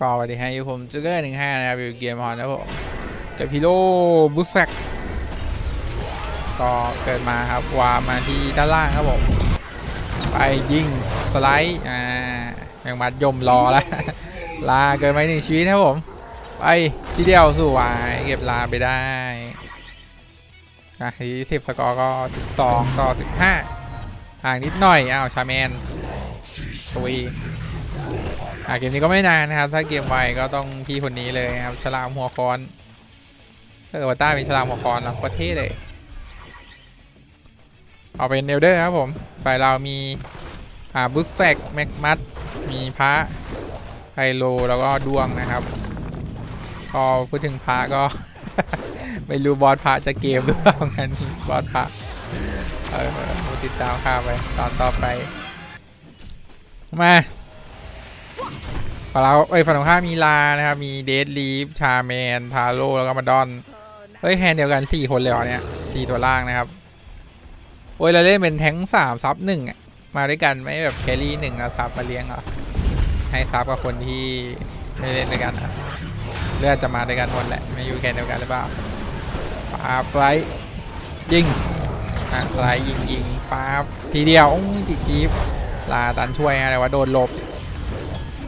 ก็สวัสดีฮะอยู่ผมจูเกอร์หนึ่งห้านะครับอยู่เกมฮอนนะผมกับพิโลบุสแซกก็เกิดมาครับวามาที่ด้านล่างครับผมไปยิงสไลด์อ่าแมงมัดยมรอแล้วลาเกินไปหนึ่งชีวิตครับผม ไปทีเดียวสู้วายเก็บลาไปได้นะทีสิบสกอร์ก็สิบสองต่อสิบห้าห่างนิดหน่อยอ้าวชาแมนตุย อ่าเกมนี้ก็ไม่นานนะครับ ถ้าเกมไวก็ต้องพี่คนนี้เลยนะครับฉลามหัวคอนเกิดว่าต้าเป็นฉลามหัวคอนนะโคตรเท่เลย เอาเป็นเนลเดอร์ครับผมฝ่ายเรามีอ่าบุสแซกแม็กมัดมีพระไฮโลแล้วก็ดวงนะครับ พอพูดถึงพระก็ ไม่รู้บอสพระจะเกมหรือเปล่างานนี้บอสพระเออติดตามข้าไปตอนต่อไป มา ฝั่งเราเอ้ยฝั่งตรงข้ามมีลานะครับ มีเดดลีฟชาแมนทาโร่แล้วก็มาดอนเฮ้ยแคนเดียวกันสี่คนเลยเหรอเนี่ยสี่ตัวล่างนะครับโอ้ยเราเล่นเป็นแท้งสามซับหนึ่งอะมาด้วยกันไม่แบบแครี่หนึ่งแล้วซับมาเลี้ยงเหรอให้ซับกับคนที่ไม่เล่นด้วยกันอะเลือดจะมาด้วยกันหมดแหละไม่อยู่แคนเดียวกันหรือเปล่าปาบไลท์ยิงอะสไลด์ยิงยิงปาบทีเดียวอุ้งติดคีฟลาตันช่วยอะไรวะโดนหลบ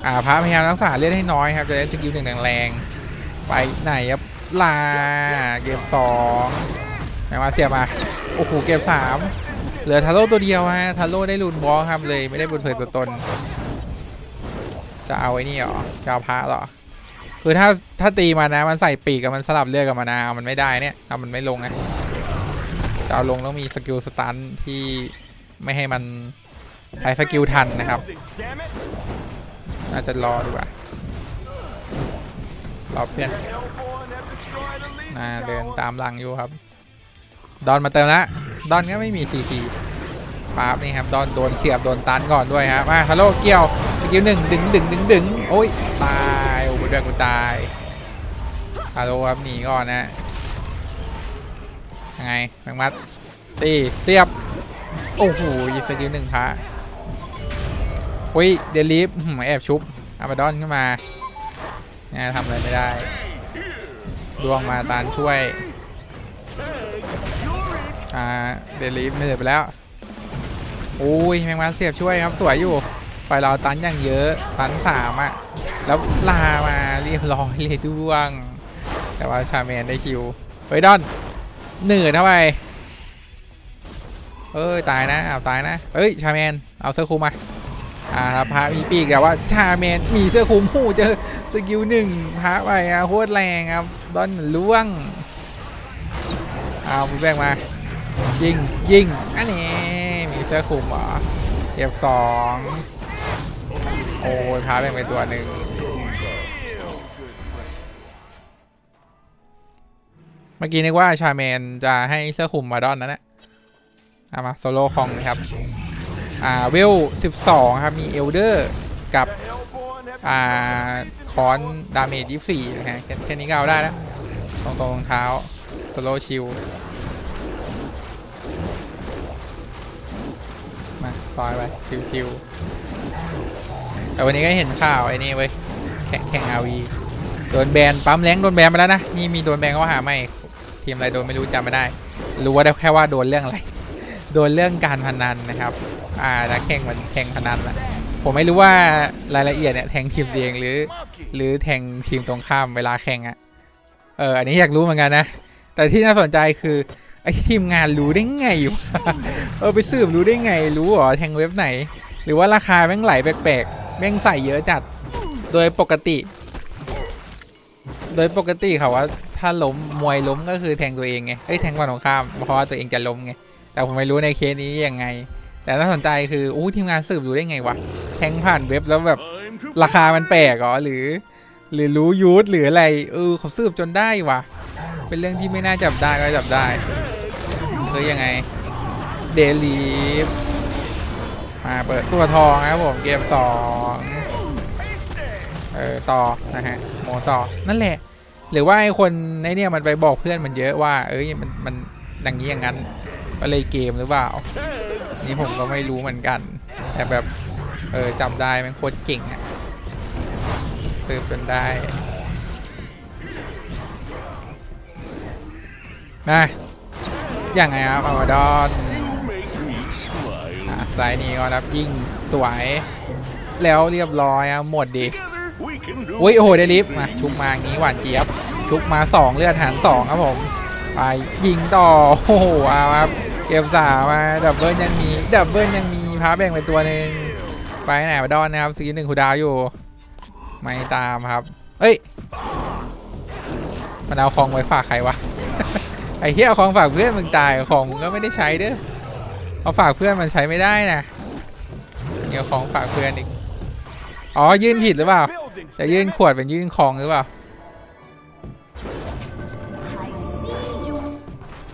อ่าพระพยายามรักษาเลือดให้น้อยครับจะได้สกิลหนึ่งแรงๆไปไหนครับลาเก็บสองไหนมาเสียบมาโอ้โหเก็บสามเหลือทาโร่ตัวเดียวฮะทาโร่ได้ลูนบอลครับเลยไม่ได้บุญเผยตัวตน จะเอาไอ้นี่เหรอจะเอาพระหรอคือถ้าถ้าตีมานะมันใส่ปีกกับมันสลับเลือดกับมานาเอามันไม่ได้เนี่ยเอามันไม่ลงนะจะเอาลงต้องมีสกิลสตันที่ไม่ให้มันใช้สกิลทันนะครับ น่าจะรอดีกว่ารอเพื่อนน่าเดินตามหลังอยู่ครับ ดอนมาเติมละดอนก็ไม่มีซีทีป๊าบนี่ครับดอนโดนเสียบโดนตันก่อนด้วยครับมาฮัลโหลเกี่ยวสกิลหนึ่งดึงดึงดึงดึงโอ้ยตายโอ้โหเดือดกูตายฮัลโหลครับหนีก่อนนะยังไงแมงมัดตีเสียบโอ้โหยิงสกิลหนึ่งพระ อุ้ยเดลิฟแอบชุบอามาดอนขึ้นมาเนี่ยทำอะไรไม่ได้ ดวงมาตานช่วย อ่า เดลิฟเหนื่อไปแล้วโอ้ยแมงมันเสียบช่วยครับสวยอยู่ฝ่ายเราตันอย่างเยอะตันสามอะแล้วลามาเรียบร้อยเลยดวง แต่ว่าชาแมนได้คิวเฮ้ยดอนเหนื่อยทำไมเอ้ยตายนะเอาตายนะเอ้ยชาแมนเอาเสื้อคลุมมา อ่าครับพระมีปีกแต่ว่าชาแมนมีเสื้อคลุมหูเจอสกิลหนึ่งพระไปอะโคตรแรงครับดอนล่วงเอาบุแบกมา ยิงยิงอันนี้มีเสื้อคลุมเหรอเก็บสองโอ้ยพระแบ่งไปตัวหนึ่งเมื่อกี้นึกว่าชาแมนจะให้เสื้อคลุมมาดอนนั่นแหละเอามาโซโล่คองนะครับ อ่าเวล 12 ครับ มีเอลเดอร์กับ อ่า คอนดาเมจ24 นะฮะแค่นี้ก็เอาได้แล้วตรงตรงเท้าสโลชิลมาปล่อยไปชิวๆแต่วันนี้ก็เห็นข่าวไอ้นี่เว้ยแข่งแข่งอาวีโดนแบนปั๊มแรงโดนแบนไปแล้วนะ นี่มีโดนแบนก็หาไม่ทีมอะไรโดนไม่รู้จำไม่ได้ รู้ว่าได้แค่ว่าโดนเรื่องอะไร โดนเรื่องการพนันนะครับ อ่านักแข่งมันแข่งพนันอะผมไม่รู้ว่ารายละเอียดเนี่ยแทงทีมเองหรือ หรือแทงทีมตรงข้ามเวลาแข่งอะเอออันนี้อยากรู้เหมือนกันนะ แต่ที่น่าสนใจคือไอ้ทีมงานรู้ได้ไงวะเออไปสืบรู้ได้ไง รู้หรอแทงเว็บไหน หรือว่าราคาแม่งไหลแปลกๆแม่งใส่เยอะจัดโดยปกติ โดยปกติเขาว่า ถ้าล้มมวยล้มก็คือแทงตัวเองไงเอ้ยแทงฝั่งตรงข้ามเพราะว่าตัวเองจะล้มไงแต่ผมไม่รู้ในเคสนี้ยังไง แต่น่าสนใจคืออู้ทีมงานสืบรู้ได้ไงวะแทงผ่านเว็บแล้วแบบราคามันแปลกเหรอหรือ หรือรู้ยูทหรืออะไรเออเขาสืบจนได้วะเป็นเรื่องที่ไม่น่าจับได้ก็จับได้หรือยังไงเดลีฟมาเปิดตัวทองนะครับผมเกมสองเออต่อนะฮะโมต่อนั่นแหละ หรือว่าไอ้คนในเนี่ยมันไปบอกเพื่อนมันเยอะว่า เอ้ยมันมันอย่างนี้อย่างนั้น ก็เลยเกมหรือเปล่า นี่ผมก็ไม่รู้เหมือนกัน แต่แบบ เออจำได้มันโคตรเก่งอะสืบจนได้นะยังไงครับอวดอนสายนี้ก่อนครับยิงสวย แล้วเรียบร้อยครับหมดดิอุ้ยโอ้โหได้ลิฟต์มาชุบมางี้หวานเจี๊ยบ ชุบมาสองเลือดหารสองครับผม ไปยิงต่อ โอ้โหเอาครับ เก็บสามมาดับเบิลยังมีดับเบิลยังมีพาแบ่งไปตัวหนึ่งไปไหนมาดอนนะครับซีหนึ่งคูลดาวน์อยู่ ไม่ตามครับ เอ้ยมันเอาของไว้ฝากใครวะไอ้เหี้ยเอาของฝากเพื่อนมึงตายของมึงก็ไม่ได้ใช้เด้อเอาฝากเพื่อนมันใช้ไม่ได้นะเดี๋ยวของฝากเพื่อนอีกอ๋อยื่นผิดหรือเปล่าจะยื่นขวดเป็นยื่นของหรือเปล่า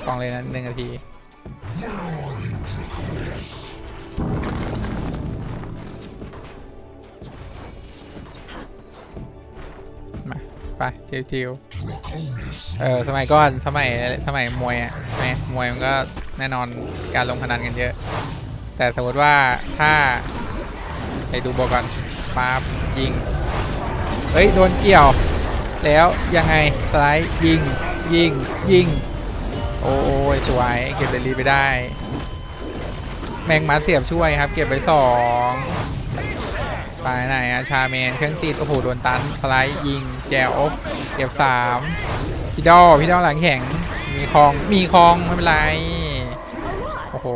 กล่องเลยนะหนึ่งนาที มาไปจิวๆเออสมัยก่อนสมัยสมัยมวยอะใช่ไหมมวยมันก็แน่นอนการลงพนันกันเยอะ แต่สมมติว่าถ้าไปดูโบก่อนป๊าบยิงเฮ้ย โดนเกี่ยว แล้วยังไงสไลด์ยิงยิงยิง โอ้ยสวยเก็บเดลีไปได้ แมงมาเสียบช่วยครับ เก็บไปสองไปไหนอะชาเมนเครื่องตีโอ้โหโดนตันสไลด์ยิงแจวอบเก็บสามพี่ดอพี่ดอหลังแข็งมีคลองมีคลองไม่เป็นไรโอ้โห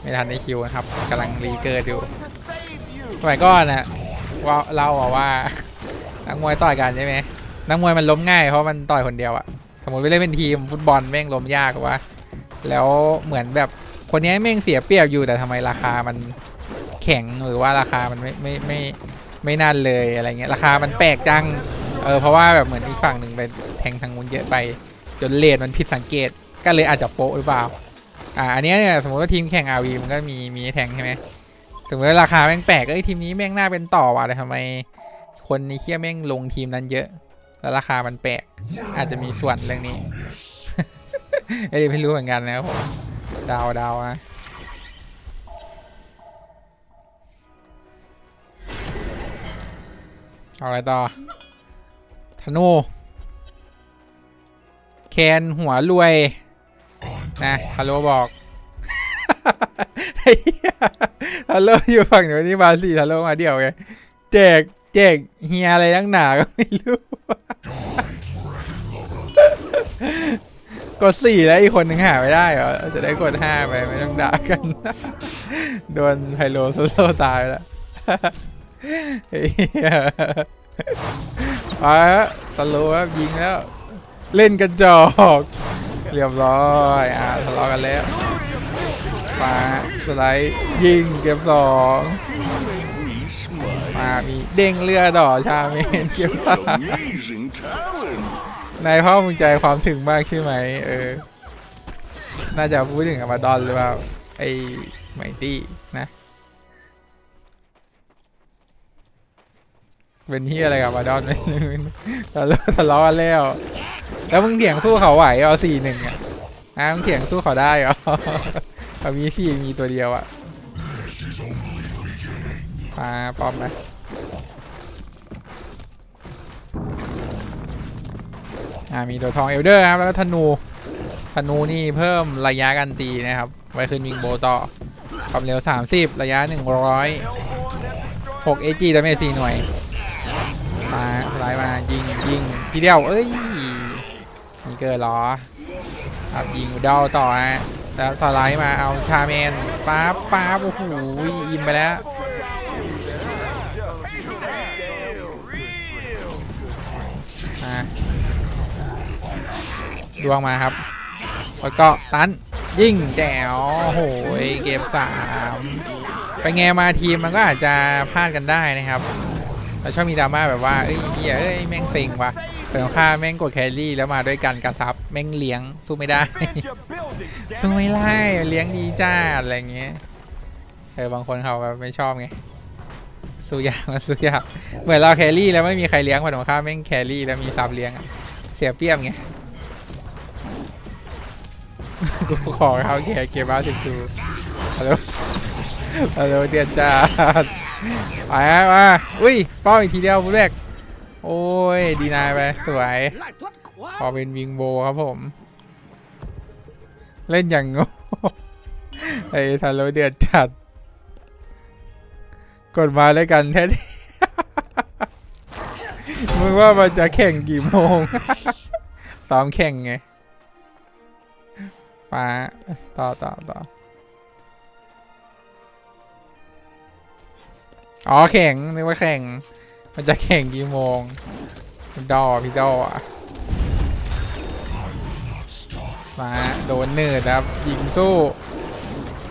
ไม่ทันได้คิวนะครับกำลังรีเกิดอยู่สมัยก่อนน่ะว่าเล่าอะว่านักมวยต่อยกันใช่ไหมนักมวยมันล้มง่ายเพราะมันต่อยคนเดียวอะ สมมติไปเล่นเป็นทีมฟุตบอลแม่งล้มยากว่าแล้วเหมือนแบบคนนี้แม่งเสียเปรียบอยู่แต่ทำไมราคามันแข็งหรือว่าราคามันไม่ไม่ไม่ไม่นั่นเลยอะไรเงี้ยราคามันแปลกจังเออเพราะว่าแบบเหมือนอีกฝั่งหนึ่งไปแทงทางนู้นเยอะไปจนเลทมันผิดสังเกตก็เลยอาจจะโป๊ะหรือเปล่าอ่าอันเนี้ยเนี่ยสมมติว่าทีมแข่งอาวีมันก็มีมีแทงใช่ไหมถึงแม้ราคาแม่งแปลกเอ้ยทีมนี้แม่งน่าเป็นต่อว่ะแต่ทำไมคนในเคียแม่งลงทีมนั้นเยอะ แล้วราคามันแปลกอาจจะมีส่วนเรื่องนี้ไอ้ไม่รู้เหมือนกันนะครับผมดาวดาวนะเอาอะไรต่อธนูแคนหัวรวย นะฮัลโหลบอกฮัลโหลอยู่ฝั่งนู้นนี่มาสี่ฮัลโหลมาเดี่ยวไงแจกแจกเฮียอะไรตั้งหนาก็ไม่รู้ กดสี่แล้วอีกคนหนึ่งหาไม่ได้เหรอ จะได้กดห้าไปไม่ต้องด่ากัน โดนไฮโลโซโซตายแล้วเฮ้ยไปฮะตะลุครับยิงแล้ว เล่นกันจอก เรียบร้อยอะทะเลาะกันแล้วมาสไลด์ยิงเก็บสองมามีเด้งเรือดดอชาเมนเก็บสาม นายพ่อมึงใจความถึงมากใช่ไหมเออ น่าจะพูดถึงอมาดอนหรือเปล่า ไอ้ไมตี้นะ เป็นที่อะไรกับอมาดอนไม่รู้ทะเลาะทะเลาะกันแล้ว แล้วมึงเถียงสู้เขาไหวเอาสี่หนึ่งอะนะมึงเถียงสู้เขาได้เหรอเขามีสี่มีตัวเดียวอะมาป้อมไห มีตัวทองเอลเดอร์ครับแล้วก็ธนูธนูนี่เพิ่มระยะการตีนะครับ ไว้คืนวิงโบต่อความเร็ว 30 ระยะ 100 6 AG ดาเมจ4หน่วย มาสไลด์มายิงยิงทีเดียว เอ้ยมีเกิดหรอครับยิงเดาต่อฮะแล้วสไลด์มาเอาชาเมนป๊าบป๊าบโอ้โหยิมไปแล้วมา ดวงมาครับแล้วก็ตันยิ่งแจ๋วโอ้โหเกมสามไปแงมาทีมมันก็อาจจะพลาดกันได้นะครับเราชอบมีดราม่าแบบว่าเอ้ยเฮียเอ้ยแม่งเซ็งว่ะแต่ของข้าแม่งกดแครี่แล้วมาด้วยกันกระซับแม่งเลี้ยงสู้ไม่ได้ สู้ไม่ไล่เลี้ยงดีจ้าอะไรเงี้ยเออบางคนเขาแบบไม่ชอบไงสู้ยากมาสู้ยากเหมือนเราแครี่แล้วไม่มีใครเลี้ยงฝั่งตรงข้าแม่งแครี่แล้วมีซับเลี้ยงเสียเปรียบไง ขอเขาแค่เกมบ้าสิบทูฮัลโหลฮัลโหลเดียนจ้าไปฮะมาอุ้ยป้อมอีกทีเดียวบุแรกโอ้ย ดีนายไป สวยขวาพอเป็นวิงโบครับผม เล่นอย่างงไอ้ทาโรเดือดจัด กดมาแล้วกันแท้ๆมึงว่ามันจะแข่งกี่โมง ซ้อมแข่งไง มาต่อต่อต่ออ๋อแข่งนึกว่าแข่ง มันจะแข่งกี่โมงดอพี่ดออะมาโดนเนิร์ดครับ ยิงสู้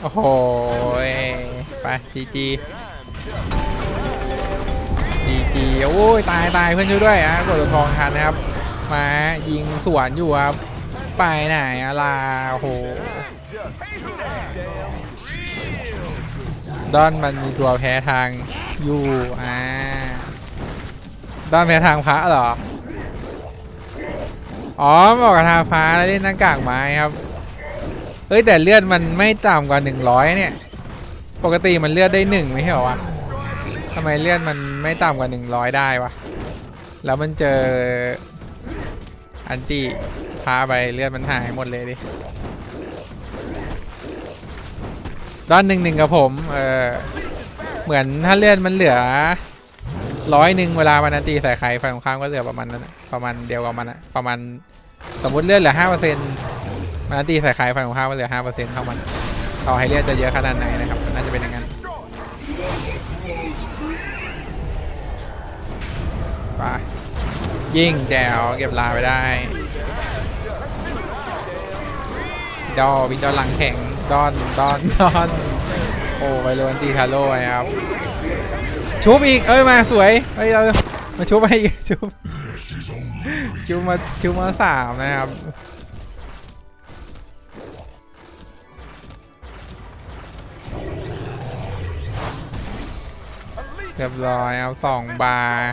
โอ้โห ไปจีจีจีจีโอ้ย ตายตายเพื่อนช่วยด้วยอะกดทองทันนะครับ มายิงสวนอยู่ครับ ไปไหนอะลาโอ้โหดอนมันมีตัวแพ้ทางอยู่อ่าดอนแพ้ทางพระเหรอ อ๋อบอกกับทางฟ้าแล้วเล่นหน้ากากไม้ครับ เฮ้ยแต่เลือดมันไม่ต่ำกว่าหนึ่งร้อยเนี่ย ปกติมันเลือดได้หนึ่งไม่ใช่เหรอวะทำไมเลือดมันไม่ต่ำกว่าหนึ่งร้อยได้วะ แล้วมันเจออันตี้ พาไปเลือดมันหายหมดเลยดิด้านหนึ่งหนึ่งกับผมเออเหมือนถ้าเลือดมันเหลือร้อยหนึ่งเวลามันตีใส่ใครฝ่ายตรงข้ามก็เหลือประมาณนั้นประมาณเดียวกับมันอะประมาณสมมติเลือดเหลือห้าเปอร์เซ็นต์มันตีใส่ใครฝ่ายตรงข้ามก็เหลือห้าเปอร์เซ็นต์เท่ามันต่อให้เลือดจะเยอะขนาดไหนนะครับมันน่าจะเป็นอย่างนั้นไปยิงแจวเก็บลาไปได้ ดอวินดอหลังแข็งดอนดอนดอนโอ้ไปโรนตีคาโร่ไปครับชุบอีกเอ้ยมาสวยเฮ้ยเรามาชุบไปอีกชุบชุบมาชุบมาสามนะครับเรียบร้อยเอาสองบาร์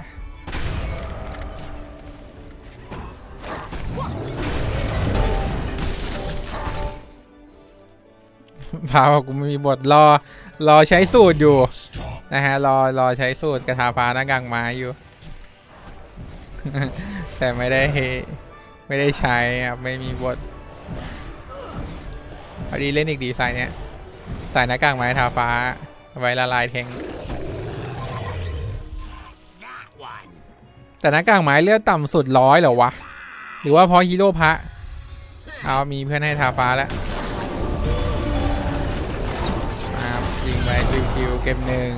พาบอกกูมีบทรอ รอใช้สูตรอยู่นะฮะรอรอใช้สูตรกระทาฟ้าหน้ากางไม้อยู่ แต่ไม่ได้ไม่ได้ใช้ครับไม่มีบทพอดีเล่นอีกดีไซน์เนี้ยใส่หน้ากากไม้ทาฟ้าไว้ละลายเทงแต่หน้ากากไม้เลือดต่ำสุดร้อยเหรอวะ หรือว่าเพราะฮีโร่พระ เอามีเพื่อนให้ทาฟ้าแล้ว กมหนึ่ง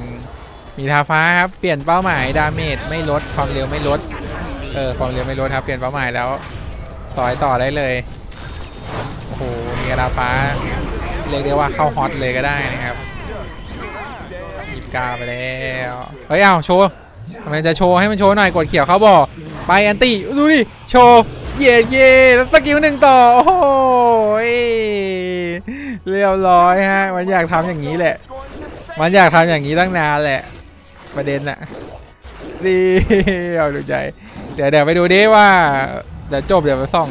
มีทาฟ้าครับ เปลี่ยนเป้าหมายดาเมจไม่ลดความเร็วไม่ลด เออความเร็วไม่ลดครับ เปลี่ยนเป้าหมายแล้วต่อยต่อได้เลย โอ้โห มีกระดาฟ้า เรียกได้ว่าเข้าฮอตเลยก็ได้นะครับหยิบกาไปแล้ว เฮ้ยเอาโชว์ทำไมจะโชว์ให้มันโชว์หน่อยกดเขียวเขาบอกไปแอนตี้ดูดิโชว์เย่เย่แล้วสกิลหนึ่งต่อ โอ้โหเรียบร้อยฮะ มันอยากทำอย่างนี้แหละ มันอยากทำอย่างนี้ตั้งนานแหละ ประเด็นอะดีเอาดูใจ เดี๋ยวเดี๋ยวไปดูดิว่าเดี๋ยวจบเดี๋ยวไปส่อง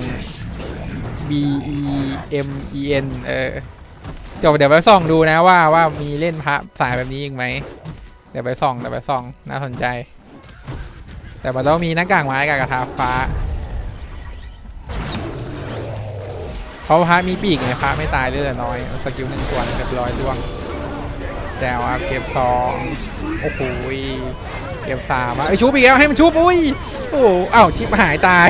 B E M E N เออจบเดี๋ยวไปส่องดูนะว่าว่ามีเล่นพระสายแบบนี้อีกไหมเดี๋ยวไปส่องเดี๋ยวไปส่องน่าสนใจ แต่มันต้องมีหน้ากากไม้กับกระทาฟ้าเพราะพระมีปีกไงพระไม่ตายเลือดน้อยสกิลหนึ่งส่วนเรียบร้อยล่วง แต่ว่าเก็บสองโอ้โหเก็บสามไอชุบอีกแล้วให้มันชุบอุ้ยโอ้โหอ้าวชิบหายตาย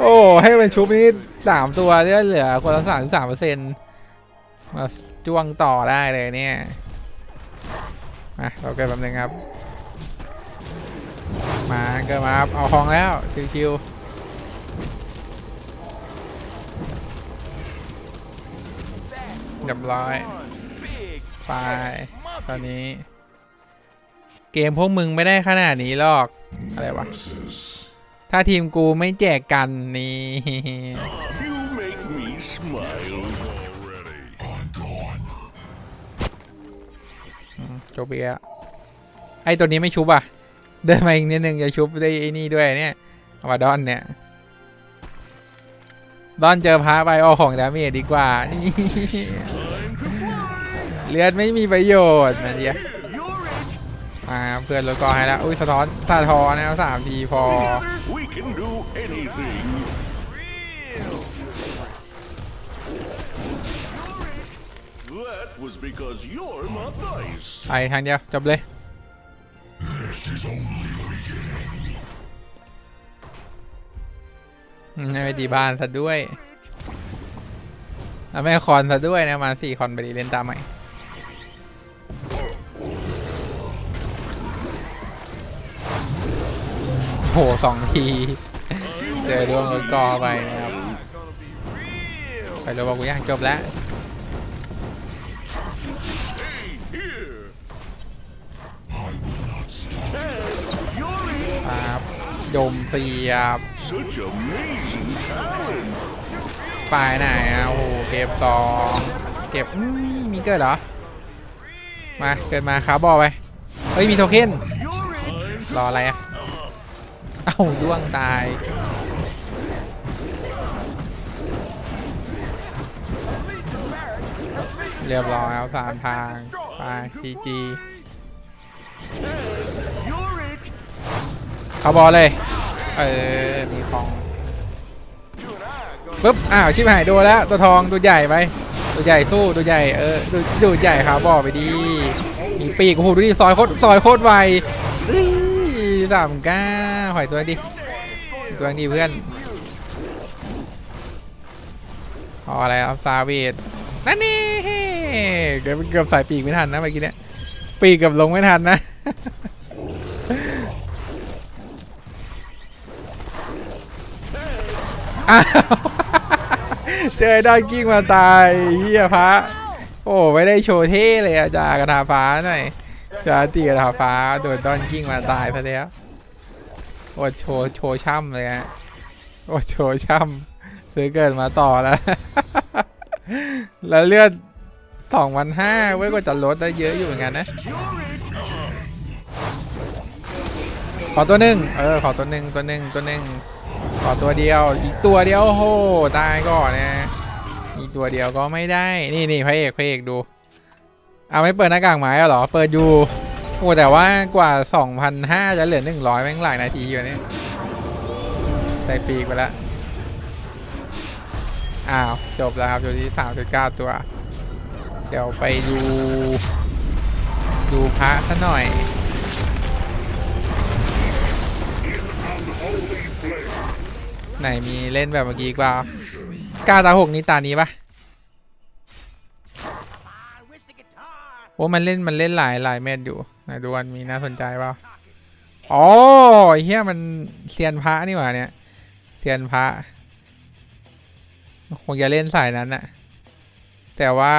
โอ้ให้มันชุบนี่สามตัวเลือดเหลือคนละสามสามเปอร์เซ็นต์มาจ้วงต่อได้เลยเนี่ยมาเราเกิดแป๊บนึงครับ มาเกิดมาครับเอาของแล้วชิวๆเรียบร้อย ไปตอนนี้ เกมพวกมึงไม่ได้ขนาดนี้หรอก อะไรวะ ถ้าทีมกูไม่แจกกันนี่ You make me smile. จเบียไอตัวนี้ไม่ชุบอะ เดินมาอีกนิดนึงจะชุบได้ไอ้นี่ด้วยเนี่ยเอามาดอนเนี่ยดอนเจอพระไปเอาของดาเมจดีกว่านี่ เลือดไม่มีประโยชน์นะเดียมาเพื่อนรถก่อให้แล้ว อุ้ยสะท้อนสะท้อนนะครับสามทีพอ ไปทางเดียว จบเลย ไม่ไปตีบ้านซะด้วยแล้วไม่คอนซะด้วยนะ มาสี่คอนไปดีเล่นตามใหม่ โหสองที เจอดวงกอไปนะครับไปเลยบอกกูอยากจบแล้วครับยมเสียบ Such amazing talent. ไปไหนอะโอ้โหเก็บสองเก็บมมีเกิดเหรอ มา เกิดมาขาบอไป เฮ้ย มีโทเค็นรออะไรอะ เอ้าด้วงตายเรียบร้อยแล้วสามทางไปจีจีเขาบอลเลย เออ มีของปุ๊บ อ้าว ชิบหายโดนแล้ว ตัวทองตัวใหญ่ไปตัวใหญ่สู้ตัวใหญ่ เออดูดูใหญ่ขาบอไปดี มีปีกโอ้โหดูดิซอยโคตรซอยโคตรไว เอ้ยสามก้าหอยตัวดิตัวดีเพื่อนพออะไรครับซาเวดนั่นนี่เกือบเกือบใส่ปีกไม่ทันนะเมื่อกี้เนี่ยปีกเกือบลงไม่ทันนะเจอไอ้ดอนกิ้งมาตายเฮียพระโอ้ไม่ได้โชว์เท่เลยอาจารย์กระทาฟ้าหน่อย จะตีกระทาฟ้าโดนดอนกิ้งมาตายซะแล้วโอ้โชว์โชว์ช่ำเลยฮะโอ้โชว์ช่ำซื้อเกินมาต่อแล้ว แล้วเลือดสองพันห้าเว้ยก็จะลดได้เยอะอยู่เหมือนกันนะ ขอตัวหนึ่งเออ ขอตัวหนึ่งตัวหนึ่งตัวหนึ่งขอตัวเดียว อีกตัวเดียวโอ้โหตายก่อนนะ อีกตัวเดียวก็ไม่ได้ นี่นี่พระเอกพระเอกดู เอาไม่เปิดหน้ากากไม้เหรอ เปิดอยู่โอ้แต่ว่ากว่า 2,500 จะเหลือ 100แม่งหลายนาทีอยู่เนี่ยใส่ปีกไปแล้วอ้าว จบแล้วครับอยู่ที่ 3.9 ตัว เดี๋ยวไปดู ดูพระซะหน่อยไหนมีเล่นแบบเมื่อกี้กว่ากล้าตาหกนี่ตานี้ปะ อ้มันเล่นมันเล่นหลายหลายเม็ดอยู่ไหนดูกันมีน่าสนใจเปล่าอ๋อไอ้เฮียมันเซียนพระนี่หว่าเนี่ยเซียนพระคงจะเล่นสายนั้นน่ะ แต่ว่า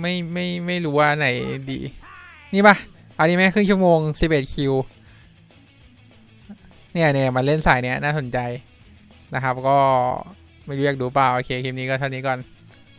ไม่ไม่ไม่รู้ว่าไหนดี นี่ปะอันนี้ไหมครึ่งชั่วโมง11คิวเนี่ยเนี่ยมันเล่นสายเนี้ยน่าสนใจนะครับ ก็ไม่รู้อยากดูเปล่า โอเค คลิปนี้ก็เท่านี้ก่อน